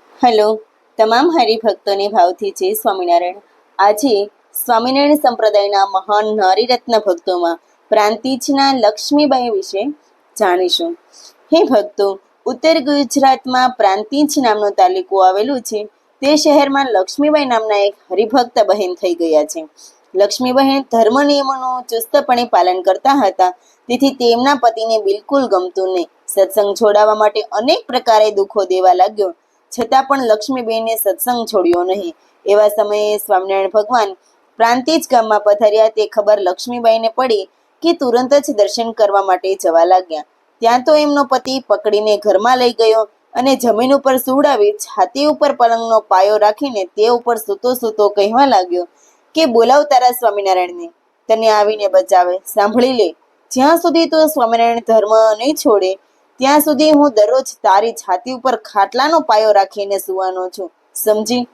Hello, તમામ હરિભક્તોને ભાવથી જય સ્વામિનારાયણ. આજે સ્વામિનારાયણ સંપ્રદાયના મહાન નારીરત્ન ભક્તોમાં પ્રાંતિજના લક્ષ્મીબાઈ વિશે જાણીશું. હે ભક્તો, ઉત્તર ગુજરાતમાં પ્રાંતિજ નામનો તાલુકો આવેલું છે. તે શહેરમાં લક્ષ્મીબાઈ નામના એક હરિભક્ત બહેન થઈ ગયા છે. લક્ષ્મીબહેન ધર્મ નિયમોનું ચુસ્તપણે પાલન કરતા હતા. તેથી તેમના પતિને બિલકુલ ગમતું નહીં. સત્સંગ છોડાવવા માટે અનેક પ્રકારે દુઃખો દેવા લાગ્યો. છતાં પણ લક્ષ્મીબેને સત્સંગ છોડ્યો નહીં. એવા સમયે સ્વામિનારાયણ ભગવાન પ્રાંતિજ ગામમાં પધાર્યા તે ખબર લક્ષ્મીબાઈને પડી કે તુરંત જ દર્શન કરવા માટે જવા લાગ્યા. ત્યાં તો એમનો પતિ પકડીને ઘરમાં લઈ ગયો અને જમીન ઉપર સુવડાવી છાતી ઉપર પલંગનો પાયો રાખીને તે ઉપર સૂતો સૂતો કહેવા લાગ્યો કે બોલાવ તારા સ્વામિનારાયણને. તને આવીને બચાવે. સાંભળી લે. જ્યાં સુધી તું સ્વામિનારાયણ ધર્મ નહીં છોડે ત્યાં સુધી હું દરરોજ તારી છાતી ઉપર ખાટલાનો પાયો રાખીને સુવાનો છું. સમજી?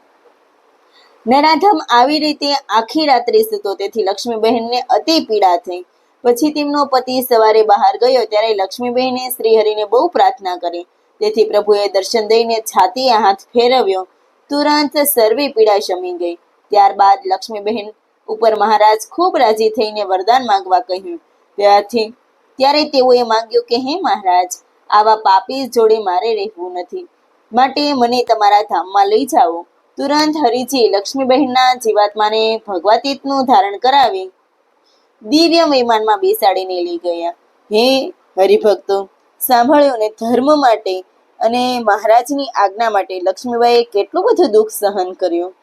નરાધમ આવી રીતે આખી રાત્રે સૂતો, તેથી લક્ષ્મીબહેનને અતિ પીડા થઈ. પછી તેમનો પતિ સવારે બહાર ગયો, ત્યારે લક્ષ્મીબહેને શ્રીહરિને બહુ પ્રાર્થના કરી. તેથી પ્રભુએ દર્શન દઈને છાતીએ હાથ ફેરવ્યો. તુરંત સર્વે પીડા શમી ગઈ. ત્યારબાદ લક્ષ્મીબહેન ઉપર મહારાજ ખૂબ રાજી થઈને વરદાન માંગવા કહ્યું. ત્યારથી, ત્યારે તેઓએ માંગ્યું કે, હે મહારાજ આવા પાપી જોડે મારે રહેવું નથી. માટે મને તમારા ધામમાં લઈ જાઓ. તુરંત હરિજી લક્ષ્મીબહેનના જીવાત્માને ભગવાતીતનું ધારણ કરાવી દિવ્ય વિમાનમાં બેસાડીને લઈ ગયા. હે હરિભક્તો, સાંભળ્યો ને ધર્મ માટે અને મહારાજની આજ્ઞા માટે લક્ષ્મીબાઈએ કેટલું બધું દુઃખ સહન કર્યું.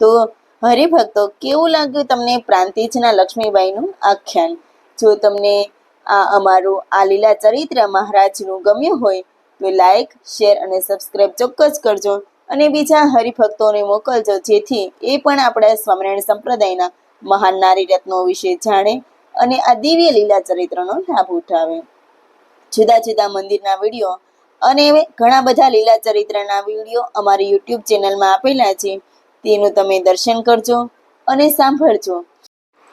તો હરિભક્તો, કેવું લાગ્યું તમને પ્રાંતિજના લક્ષ્મીબાઈનું આખ્યાન? જો તમને આ અમારું આ લીલા ચરિત્ર મહારાજનું ગમ્યું હોય તો લાઈક, શેર અને સબસ્ક્રાઈબ ચોક્કસ કરજો અને બીજા હરિભક્તોને મોકલજો જેથી એ પણ આપણા સ્વામિનારાયણ સંપ્રદાયના મહાન નારી રત્નો વિશે જાણે અને આ દિવ્ય લીલા ચરિત્રનો લાભ ઉઠાવે. જુદા જુદા મંદિરના વીડિયો અને ઘણા બધા લીલા ચરિત્રના વીડિયો અમારી યુટ્યુબ ચેનલમાં આપેલા છે. તેનું તમે દર્શન કરજો અને સાંભળજો.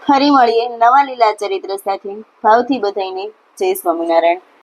ફરી મળીએ નવા લીલા ચરિત્ર સાથે. ભાવથી બધાઈને જય સ્વામિનારાયણ.